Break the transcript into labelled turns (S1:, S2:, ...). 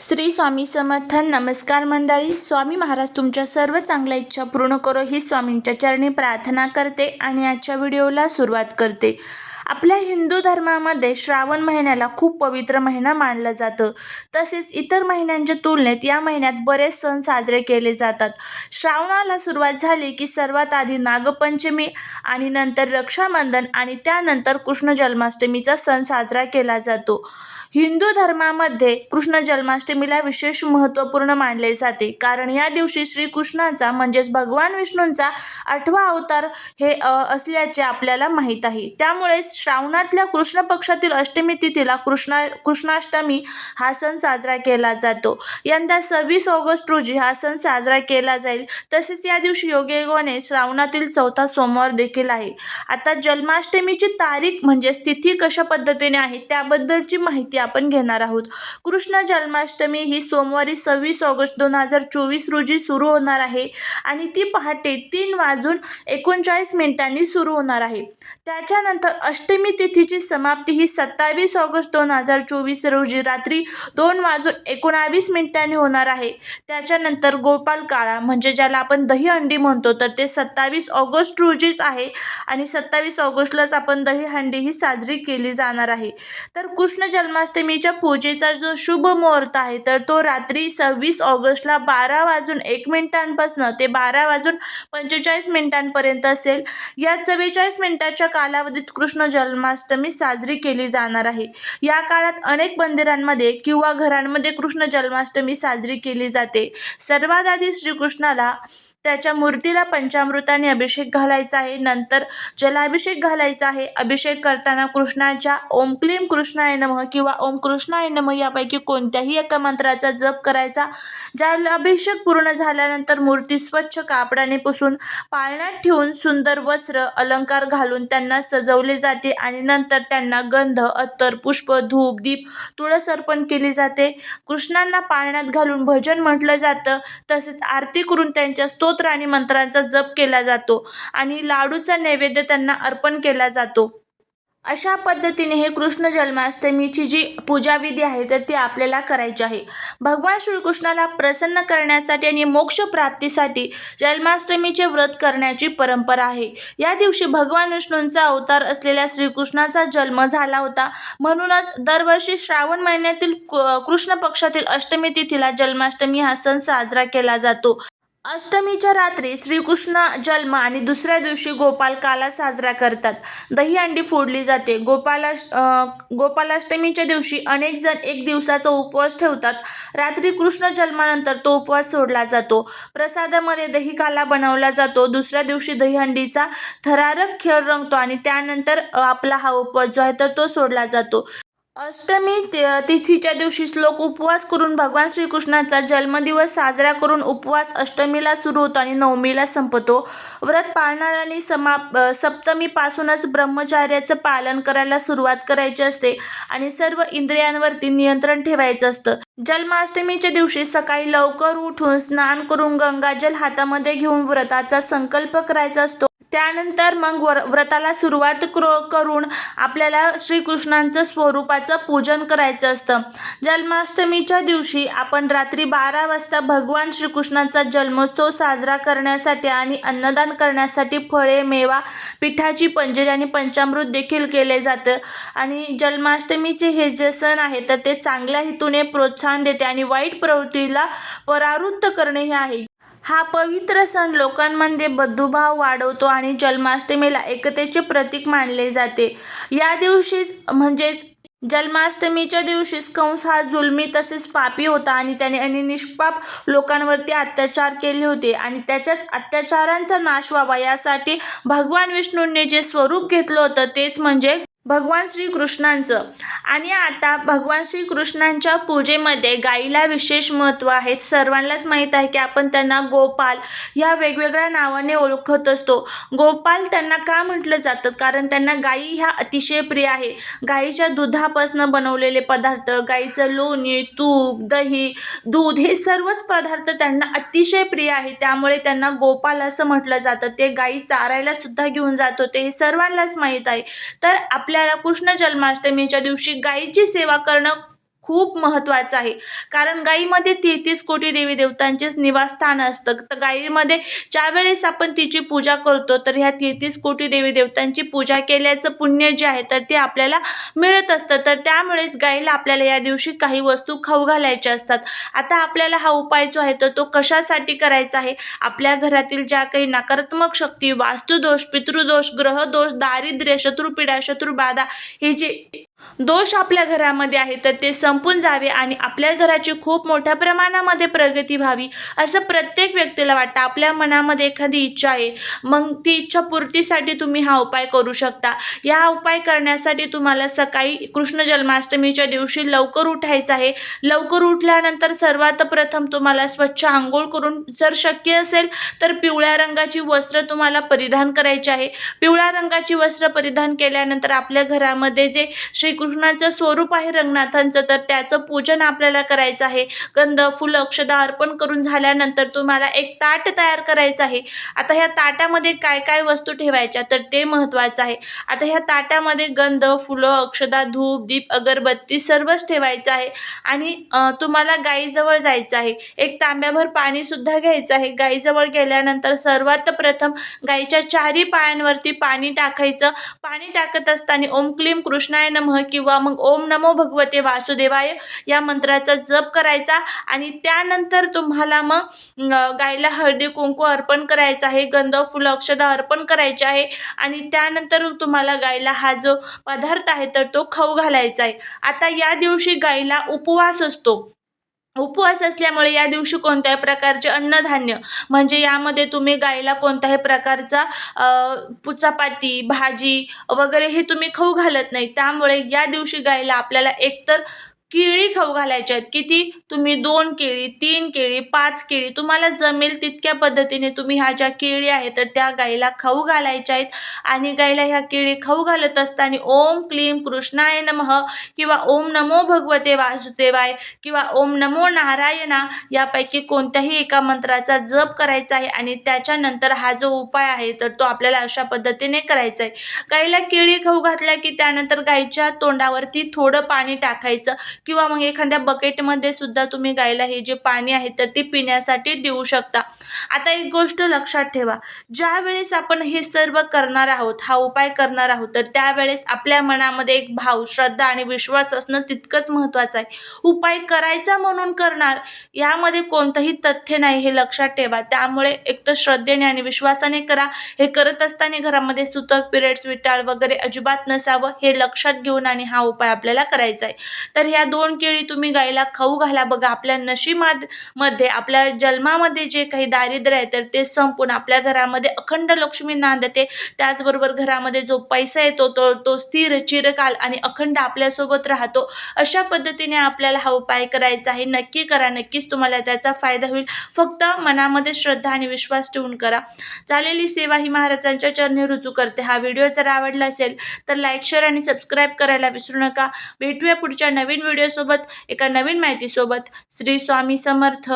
S1: श्री स्वामी समर्थन नमस्कार मंडळी. स्वामी महाराज तुमच्या सर्व चांगल्या इच्छा पूर्ण करो ही स्वामींच्या चरणी प्रार्थना करते आणि आजच्या व्हिडिओला सुरुवात करते. आपल्या हिंदू धर्मामध्ये श्रावण महिन्याला खूप पवित्र महिना मानलं जातं. तसेच इतर महिन्यांच्या तुलनेत या महिन्यात बरेच सण साजरे केले जातात. श्रावणाला सुरुवात झाली की सर्वात आधी नागपंचमी आणि नंतर रक्षाबंधन आणि त्यानंतर कृष्ण जन्माष्टमीचा सण साजरा केला जातो. हिंदू धर्मामध्ये कृष्ण जन्माष्टमीला विशेष महत्त्वपूर्ण मानले जाते. कारण या दिवशी श्रीकृष्णाचा म्हणजेच भगवान विष्णूंचा आठवा अवतार हे असल्याचे आपल्याला माहीत आहे. त्यामुळे श्रावणातल्या कृष्ण पक्षातील अष्टमी तिथीला कृष्णा कृष्णाष्टमी हा सण साजरा केला जातो. यंदा सव्वीस ऑगस्ट रोजी हा सण साजरा केला जाईल. तसेच या दिवशी योगेगोने श्रावणातील चौथा सोमवार देखील आहे. आता जन्माष्टमीची तारीख म्हणजे तिथी कशा पद्धतीने आहे त्याबद्दलची माहिती आपण घेणार आहोत. कृष्ण जन्माष्टमी ही सोमवारी सव्वीस ऑगस्ट दोन हजार चोवीस रोजी सुरू होणार आहे आणि ती पहाटे तीन वाजून एकोणचाळीस मिनिटांनी सुरू होणार आहे. त्याच्यानंतर अष्टमी तिथीची समाप्ती ही सत्तावीस ऑगस्ट दोन हजार चोवीस रोजी रात्री दोन वाजून एकोणावीस मिनिटांनी होणार आहे. त्याच्यानंतर गोपाल काळा म्हणजे ज्याला आपण दहीहंडी म्हणतो तर ते सत्तावीस ऑगस्ट रोजीच आहे आणि सत्तावीस ऑगस्टलाच आपण दही हंडी ही साजरी केली जाणार आहे. तर कृष्ण जन्माष्टमीच्या पूजेचा जो शुभ मुहूर्त आहे तर तो रात्री सव्वीस ऑगस्टला बारा वाजून एक मिनिटांपासून ते बारा वाजून पंचेचाळीस मिनिटांपर्यंत असेल. या चव्वेचाळीस मिनिटाच्या कालावधीत कृष्ण जन्माष्टमी साजरी केली जाणार आहे. या काळात अनेक मंदिरांमध्ये किंवा घरांमध्ये कृष्ण जन्माष्टमी साजरी केली जाते. सर्वात आधी श्रीकृष्णाला त्याच्या मूर्तीला पंचामृताने अभिषेक घालायचा आहे. नंतर जलाभिषेक घालायचा आहे. अभिषेक करताना कृष्णाच्या ओम क्लीम कृष्णाय नमः किंवा ओम कृष्णाय नमः यापैकी कोणत्याही एका मंत्राचा जप करायचा. जलाभिषेक पूर्ण झाल्यानंतर मूर्ती स्वच्छ कापडाने पुसून पाळण्यात ठेवून सुंदर वस्त्र अलंकार घालून त्यांना सजवले जाते आणि नंतर त्यांना गंध अत्तर पुष्प धूप दीप तुळस अर्पण केली जाते. कृष्णांना पाळण्यात घालून भजन म्हटलं जातं. तसेच आरती करून त्यांच्या स्तोत्र आणि मंत्रांचा जप केला जातो आणि लाडूचा नैवेद्य त्यांना अर्पण केला जातो. अशा पद्धतीने हे कृष्ण जन्माष्टमीची जी पूजाविधी आहे तर ती आपल्याला करायची आहे. भगवान श्रीकृष्णाला प्रसन्न करण्यासाठी आणि मोक्षप्राप्तीसाठी जन्माष्टमीचे व्रत करण्याची परंपरा आहे. या दिवशी भगवान विष्णूंचा अवतार असलेल्या श्रीकृष्णाचा जन्म झाला होता. म्हणूनच दरवर्षी श्रावण महिन्यातील क- कृष्ण पक्षातील अष्टमी तिथीला जन्माष्टमी हा सण साजरा केला जातो. अष्टमीच्या रात्री श्रीकृष्ण जन्म आणि दुसऱ्या दिवशी गोपालकाला साजरा करतात. दहीहंडी फोडली जाते. गोपालाष्ट गोपालाष्टमीच्या दिवशी अनेक जण एक दिवसाचा उपवास ठेवतात. रात्री कृष्ण जन्मानंतर तो उपवास सोडला जातो. प्रसादामध्ये दही काला बनवला जातो. दुसऱ्या दिवशी दहीहंडीचा थरारक खेळ रंगतो आणि त्यानंतर आपला हा उपवास जो आहे तर तो सोडला जातो. अष्टमी ति- तिथीच्या दिवशी श्लोक उपवास करून भगवान श्रीकृष्णाचा जन्मदिवस साजरा करून उपवास अष्टमीला सुरू होतो आणि नवमीला संपतो. व्रत पाळणाऱ्यांनी समाप सप्तमीपासूनच ब्रह्मचार्याचं पालन करायला सुरुवात करायची असते आणि सर्व इंद्रियांवरती नियंत्रण ठेवायचं असतं. जन्माष्टमीच्या दिवशी सकाळी लवकर उठून स्नान करून गंगाजल हातामध्ये घेऊन व्रताचा संकल्प करायचा असतो. त्यानंतर मग वर व्रताला सुरुवात क्रो करून आपल्याला श्रीकृष्णांचं स्वरूपाचं पूजन करायचं असतं. जन्माष्टमीच्या दिवशी आपण रात्री बारा वाजता भगवान श्रीकृष्णाचा जन्मोत्सव साजरा करण्यासाठी आणि अन्नदान करण्यासाठी फळे मेवा पिठाची पंजिरी आणि पंचामृत देखील केले जातं. आणि जन्माष्टमीचे हे जे सण आहे तर ते चांगल्या हेतूने प्रोत्साहन देते आणि वाईट प्रवृत्तीला परावृत्त करणे हे आहे. हा पवित्र सण लोकांमध्ये बंधुभाव वाढवतो आणि जन्माष्टमीला एकतेचे प्रतीक मानले जाते. या दिवशीच म्हणजेच जन्माष्टमीच्या दिवशीच कंस हा जुलमी तसेच पापी होता आणि त्याने आणि निष्पाप लोकांवरती अत्याचार केले होते आणि त्याच्याच अत्याचारांचा नाश व्हावा यासाठी भगवान विष्णूंनी जे स्वरूप घेतलं होतं तेच म्हणजे भगवान श्रीकृष्णांचं. आणि आता भगवान श्रीकृष्णांच्या पूजेमध्ये गाईला विशेष महत्त्व आहे. सर्वांनाच माहीत आहे की आपण त्यांना गोपाल ह्या वेगवेगळ्या नावाने ओळखत असतो. गोपाल त्यांना का म्हटलं जातं? कारण त्यांना गाई ह्या अतिशय प्रिय आहे. गाईच्या दुधापासून बनवलेले पदार्थ गाईचं लोणी तूप दही दूध हे सर्वच पदार्थ त्यांना अतिशय प्रिय आहे. त्यामुळे त्यांना गोपाल असं म्हटलं जातं. ते गाई चारायला सुद्धा घेऊन जात होते. हे सर्वांनाच माहीत आहे. तर आपल्याला कृष्ण जन्माष्टमीच्या दिवशी गायीची सेवा करणं खूप महत्त्वाचं आहे. कारण गाईमध्ये तेहतीस कोटी देवी देवतांचेच निवासस्थान असतं. तर गाईमध्ये ज्या वेळेस आपण तिची पूजा करतो तर ह्या तेहतीस कोटी देवी देवतांची पूजा केल्याचं पुण्य जे आहे तर ते आपल्याला मिळत असतं. तर त्यामुळेच गाईला आपल्याला या दिवशी काही वस्तू खाऊ घालायच्या असतात. आता आपल्याला हा उपाय जो आहे तर तो कशासाठी करायचा आहे? आपल्या घरातील ज्या काही नकारात्मक शक्ती वास्तुदोष पितृदोष ग्रहदोष दारिद्र्य शत्रुपीडा शत्रुबाधा हे जे दोष आपल्या घरामध्ये आहे तर ते संपून जावे आणि आपल्या घराची खूप मोठ्या प्रमाणामध्ये प्रगती व्हावी असं प्रत्येक व्यक्तीला वाटतं. आपल्या मनामध्ये एखादी इच्छा आहे मग ती इच्छा पूर्तीसाठी तुम्ही हा उपाय करू शकता. या उपाय करण्यासाठी तुम्हाला सकाळी कृष्ण जन्माष्टमीच्या दिवशी लवकर उठायचं आहे. लवकर उठल्यानंतर सर्वात प्रथम तुम्हाला स्वच्छ आंघोळ करून जर शक्य असेल तर पिवळ्या रंगाची वस्त्र तुम्हाला परिधान करायची आहे. पिवळ्या रंगाची वस्त्र परिधान केल्यानंतर आपल्या घरामध्ये जे श्रीकृष्णाचं स्वरूप आहे रंगनाथांचं तर त्याचं पूजन आपल्याला करायचं आहे. गंध फुलं अक्षदा अर्पण करून झाल्यानंतर तुम्हाला एक ताट तयार करायचं आहे. आता ह्या ताटामध्ये काय काय वस्तू ठेवायच्या तर ते महत्त्वाचं आहे. आता ह्या ताटामध्ये गंध फुलं अक्षदा धूप दीप अगरबत्ती सर्वच ठेवायचं आहे. आणि तुम्हाला गाईजवळ जायचं आहे. एक तांब्याभर पाणीसुद्धा घ्यायचं आहे. गाईजवळ गेल्यानंतर सर्वात प्रथम गाईच्या चारी पायांवरती पाणी टाकायचं. पाणी टाकत असताना ओम क्लीम कृष्णाय नमः किंवा मग ओम नमो भगवते वासुदेवाय या मंत्राचा जप करायचा आणि त्यानंतर तुम्हाला मग गायला गाईला हळदी कुंकू अर्पण करायचं आहे गंध फुलं अक्षदा अर्पण करायचे आहे आणि त्यानंतर तुम्हाला गाईला हा जो पदार्थ आहे तर तो खाऊ घालायचा आहे. आता या दिवशी गाईला उपवास असतो. उपवास असल्यामुळे या दिवशी कोणत्याही प्रकारचे अन्नधान्य म्हणजे यामध्ये तुम्ही गाईला कोणत्याही प्रकारचा चपाती भाजी वगैरे हे तुम्ही खाऊ घालत नाही. त्यामुळे या दिवशी गायीला आपल्याला एकतर केळी खाऊ घालायच्या आहेत. किती? तुम्ही दोन केळी तीन केळी पाच केळी तुम्हाला जमेल तितक्या पद्धतीने तुम्ही ह्या ज्या केळी आहेत तर त्या गाईला खाऊ घालायच्या आहेत. आणि गाईला ह्या केळी खाऊ घालत असताना ओम क्लीम कृष्णाय नमः किंवा ओम नमो भगवते वासुदेवाय किंवा ओम नमो नारायणा यापैकी कोणत्याही एका मंत्राचा जप करायचा आहे आणि त्याच्यानंतर हा जो उपाय आहे तर तो आपल्याला अशा पद्धतीने करायचा आहे. गाईला केळी खाऊ घातल्या की त्यानंतर गाईच्या तोंडावरती थोडं पाणी टाकायचं. किंवा मग एखाद्या बकेटमध्ये सुद्धा तुम्ही गायला हे जे पाणी आहे तर ते पिण्यासाठी देऊ शकता. आता एक गोष्ट लक्षात ठेवा. ज्या वेळेस आपण हे सर्व करणार आहोत हा उपाय करणार आहोत तर त्यावेळेस आपल्या मनामध्ये एक भाव श्रद्धा आणि विश्वास असणं तितकंच महत्त्वाचं आहे. उपाय करायचा म्हणून करणार यामध्ये कोणतंही तथ्य नाही हे लक्षात ठेवा. त्यामुळे एक तर श्रद्धेने आणि विश्वासाने करा. हे करत असताना घरामध्ये सुतक पिरियड्स विटाळ वगैरे अजिबात नसावं हे लक्षात घेऊन आणि हा उपाय आपल्याला करायचा आहे. तर ह्या दोन केळी तुम्ही गाईला खाऊ घाला. बघा आपल्या नशिबात मध्ये आपल्या जन्मामध्ये जे काही दारिद्र्य आहे तर ते संपून आपल्या घरामध्ये अखंड लक्ष्मी नांदते. त्याचबरोबर घरामध्ये जो पैसा येतो तो तो स्थिर चिरकाल आणि अखंड आपल्यासोबत राहतो. अशा पद्धतीने आपल्याला हा उपाय करायचा आहे. नक्की करा नक्कीच तुम्हाला त्याचा फायदा होईल. फक्त मनामध्ये श्रद्धा आणि विश्वास ठेवून करा. झालेली सेवा ही महाराजांच्या चरणी रुजू करते. हा व्हिडिओ जर आवडला असेल तर लाईक शेअर आणि सबस्क्राईब करायला विसरू नका. भेटूया पुढच्या नवीन व्हिडिओ व्हिडिओसोबत एका नवीन माहितीसोबत श्री स्वामी समर्थ.